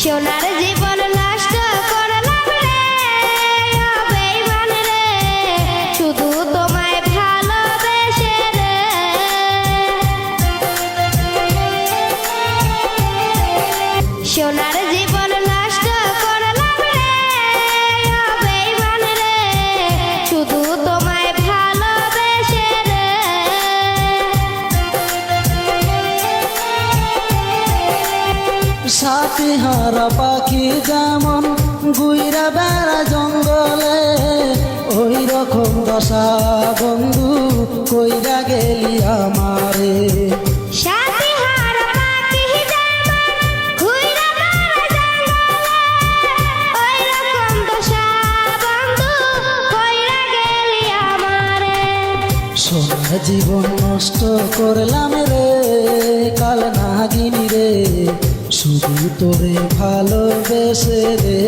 সোনার জীবন হারা পাখি যেমন গুইরা বেড়া জঙ্গলে ওই রকম দশা বন্ধু কইরা গেলি আমারে। সোনার জীবন নষ্ট করলাম রে কাল নাগিনী রে শুধু তোরে ভালোবেসে রে।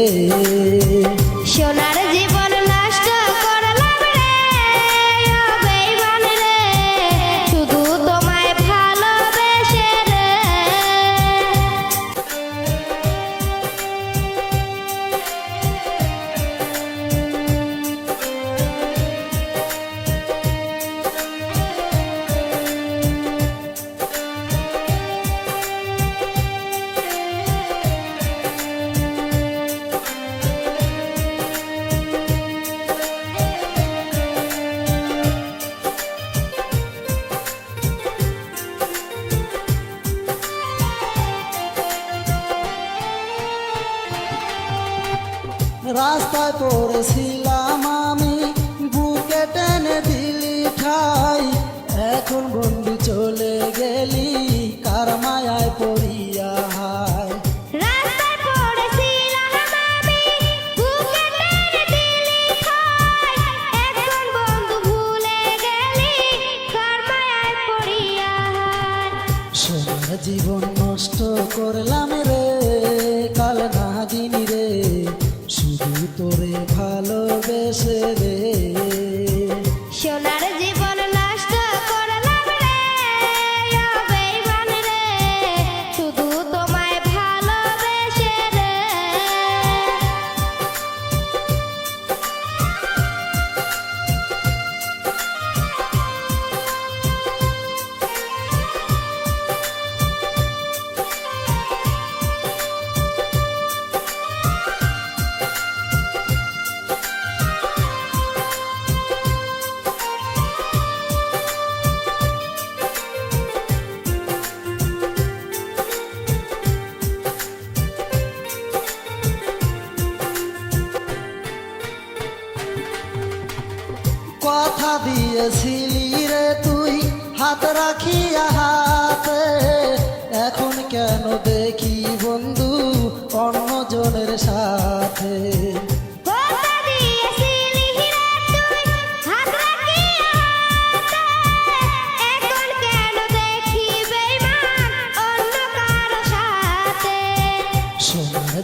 সোনার রাস্তায় পড়েছিলাম আমি বুকে টেনে দিলি খাই এখন বন্ধু চলে গেলি কার মায়ায় পড়িয়া হায়। রাস্তায় পড়েছিলাম আমি বুকে তোরে ভালোবেসে রে কথা দিয়েছিলি রে তুই হাত রাখিয়া হাতে। এখন কেন দেখি বন্ধু অন্যজনের সাথে?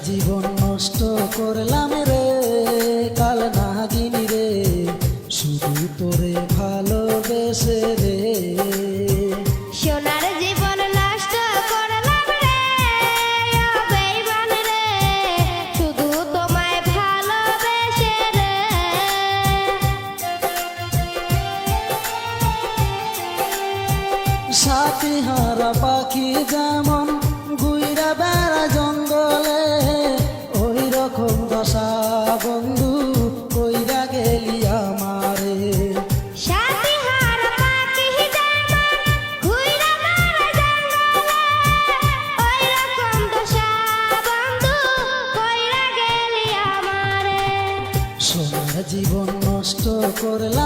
জীবন নষ্ট করলাম রে কাল নাগিনী রে। তোরে ভালোবেসে রে। সোনার জীবন নষ্ট করলাম রে ও বেঈমান রে। শুধু তোমায় ভালোবেসে রে। সাথী হারা পাখি যেমন গুইরা বেড়া জঙ্গলে ওই রকম দশা করলাম